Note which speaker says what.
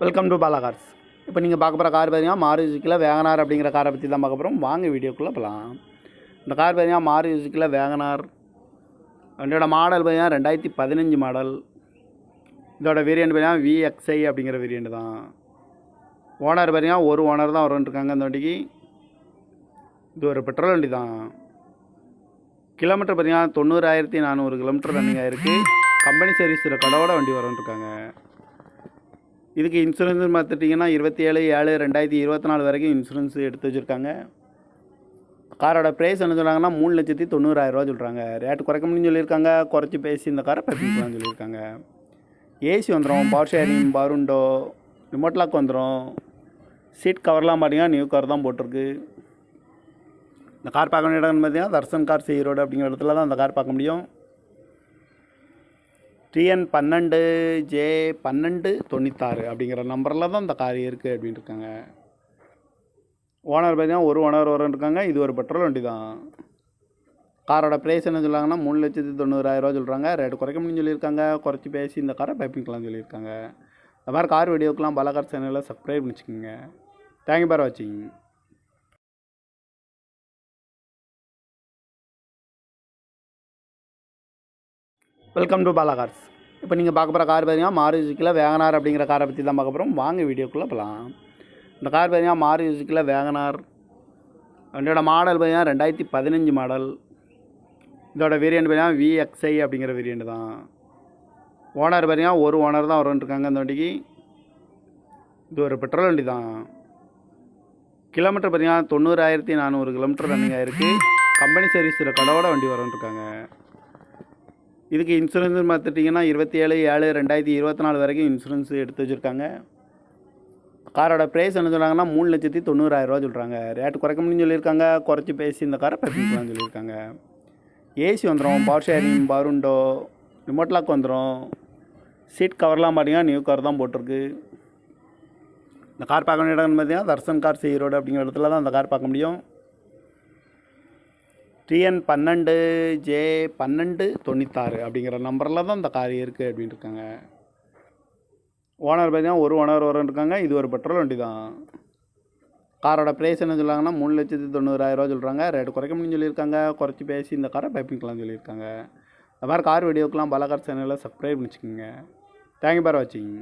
Speaker 1: Welcome to Bala cars இப்போ நீங்கள் பார்க்க போகிற கார் பார்த்தீங்கன்னா மாரு யூசிக்கில் வேகனார் அப்படிங்கிற காரை பற்றி தான் பார்க்க போகிறோம் வாங்க வீடியோக்குள்ளே போகலாம் இந்த கார் பார்த்தீங்கன்னா மாரு யூசிக்கில் வேகனார் வண்டியோட மாடல் பார்த்தீங்கன்னா ரெண்டாயிரத்தி பதினஞ்சு மாடல் இதோட வேரியண்ட் பார்த்தீங்கன்னா விஎக்ஸ்ஐ அப்படிங்கிற வேரியண்ட் தான். ஓனர் பார்த்தீங்கன்னா ஒரு ஓனர் தான் வரும்ன்ட்ருக்காங்க இந்த வண்டிக்கு. இது ஒரு பெட்ரோல் வண்டி தான். கிலோமீட்டர் பார்த்தீங்கன்னா தொண்ணூறாயிரத்தி நானூறு கிலோமீட்டர் ரன்னிங் ஆயிருக்கு கம்பெனி சர்வீஸில் கடவோட வண்டி வரும்ன்ட்ருக்காங்க இதுக்கு இன்சூரன்ஸ்னு பார்த்துட்டிங்கன்னா இருபத்தி ஏழு ஏழு ரெண்டாயிரத்தி இருபத்தி நாலு வரைக்கும் இன்சூரன்ஸ் எடுத்து வச்சுருக்காங்க. காரோட ப்ரைஸ் என்ன சொல்கிறாங்கன்னா மூணு லட்சத்தி தொண்ணூறாயிரரூவா சொல்கிறாங்க ரேட்டு குறைக்க முடியும்னு சொல்லியிருக்காங்க. குறைச்சி பேசி இந்த காரை பர்ச்சேஸ் சொல்லியிருக்காங்க. ஏசி வந்துடும் பவர் ஷேரிங் பருண்டோ ரிமோட் லாக் வந்துடும் சீட் கவர்லாம் பார்த்தீங்கன்னா நியூ கவர் தான் போட்டிருக்கு. இந்த கார் பார்க்க வேண்டிய இடம்னு பார்த்தீங்கன்னா தர்சன் கார் சி ரோடு அப்படிங்கிற இடத்துல தான் அந்த கார் பார்க்க முடியும். டிஎன் பன்னெண்டு ஜே பன்னெண்டு தொண்ணூத்தாறு அப்படிங்கிற நம்பரில் தான் இந்த கார் இருக்குது அப்படின்னு இருக்காங்க ஓனர் பார்த்தீங்கன்னா ஒரு ஓனர் வரும் இருக்காங்க இது ஒரு பெட்ரோல் வண்டி தான் காரோட ப்ரைஸ் என்ன சொல்லாங்கன்னா மூணு லட்சத்தி தொண்ணூறாயிரரூவா சொல்கிறாங்க ரேட் குறைக்க முடியும்னு சொல்லியிருக்காங்க. குறைச்சி பேசி இந்த காரை பைப்பிங்கலாம் சொல்லியிருக்காங்க. இந்த மாதிரி கார் வீடியோக்கெலாம் பலகார் சேனலில் சப்ஸ்கிரைப் பண்ணிச்சுக்கோங்க. தேங்க்யூ பார் வாட்சிங் வெல்கம் டு பாலா கார்ஸ் இப்போ நீங்கள் பார்க்க போகிற கார் பார்த்தீங்கன்னா மாறு யூசிக்கில் வேகனார் அப்படிங்கிற காரை பற்றி தான் பார்க்க போகிறோம் வாங்க வீடியோக்குள்ளே போகலாம் இந்த கார் பார்த்தீங்கன்னா மாறு யூசிக்கில் வேகனார். வண்டியோட மாடல் பார்த்தீங்கன்னா ரெண்டாயிரத்தி பதினஞ்சு மாடல் இதோட வேரியண்ட் பார்த்தீங்கன்னா விஎக்ஸ்ஐ அப்படிங்கிற வேரியண்ட் தான். ஓனர் பார்த்தீங்கன்னா ஒரு ஓனர் தான் வரும்ன்ட்ருக்காங்க அந்த வண்டிக்கு. இது ஒரு பெட்ரோல் வண்டி தான். கிலோமீட்டர் பார்த்தீங்கன்னா தொண்ணூறாயிரத்தி நானூறு கிலோமீட்டர் ரன்னிங் ஆயிருக்கு கம்பெனி சர்வீஸில் கடவுட வண்டி வரும்ன்ட்ருக்காங்க இதுக்கு இன்சூரன்ஸ்னு பார்த்துட்டிங்கன்னா இருபத்தி ஏழு ஏழு ரெண்டாயிரத்தி இருபத்தி நாலு வரைக்கும் இன்சூரன்ஸ் எடுத்து வச்சுருக்காங்க. காரோட ப்ரைஸ் என்ன சொல்கிறாங்கன்னா மூணு லட்சத்தி தொண்ணூறாயிரரூவா சொல்கிறாங்க ரேட்டு குறைக்க முடியும்னு சொல்லியிருக்காங்க. குறைச்சி பேசி இந்த காரை பர்ச்சேஸ் சொல்லியிருக்காங்க. ஏசி வந்துடும் பவர் ஷேரிங் பருண்டோ ரிமோட் லாக் வந்துடும் சீட் கவர்லாம் பார்த்தீங்கன்னா நியூ கவர் தான் போட்டிருக்கு. இந்த கார் பார்க்க வேண்டிய இடம்னு பார்த்தீங்கன்னா தர்சன் கார் செய்கிற ரோடு அப்படிங்கிற இடத்துல தான் அந்த கார் பார்க்க முடியும். டிஎன் பன்னெண்டு ஜே பன்னெண்டு தொண்ணூத்தாறு அப்படிங்கிற நம்பரில் தான் இந்த கார் இருக்குது அப்படின்னு இருக்காங்க ஓனர் பார்த்தீங்கன்னா ஒரு ஓனர் வரன்னு இருக்காங்க இது ஒரு பெட்ரோல் வண்டி தான் காரோட ப்ரைஸ் என்ன சொல்கிறாங்கன்னா மூணு லட்சத்து தொண்ணூறாயிரரூவா சொல்கிறாங்க ரேட்டு குறைக்க முடியும்னு சொல்லியிருக்காங்க. குறைச்சி பேசி இந்த காரை பைப்பிங்கலாம் சொல்லியிருக்காங்க. இந்த மாதிரி கார் வீடியோக்கெலாம் பலகார் சேனலில் சப்ஸ்கிரைப் பண்ணிச்சுக்கோங்க. தேங்க்யூ பார் வாட்சிங்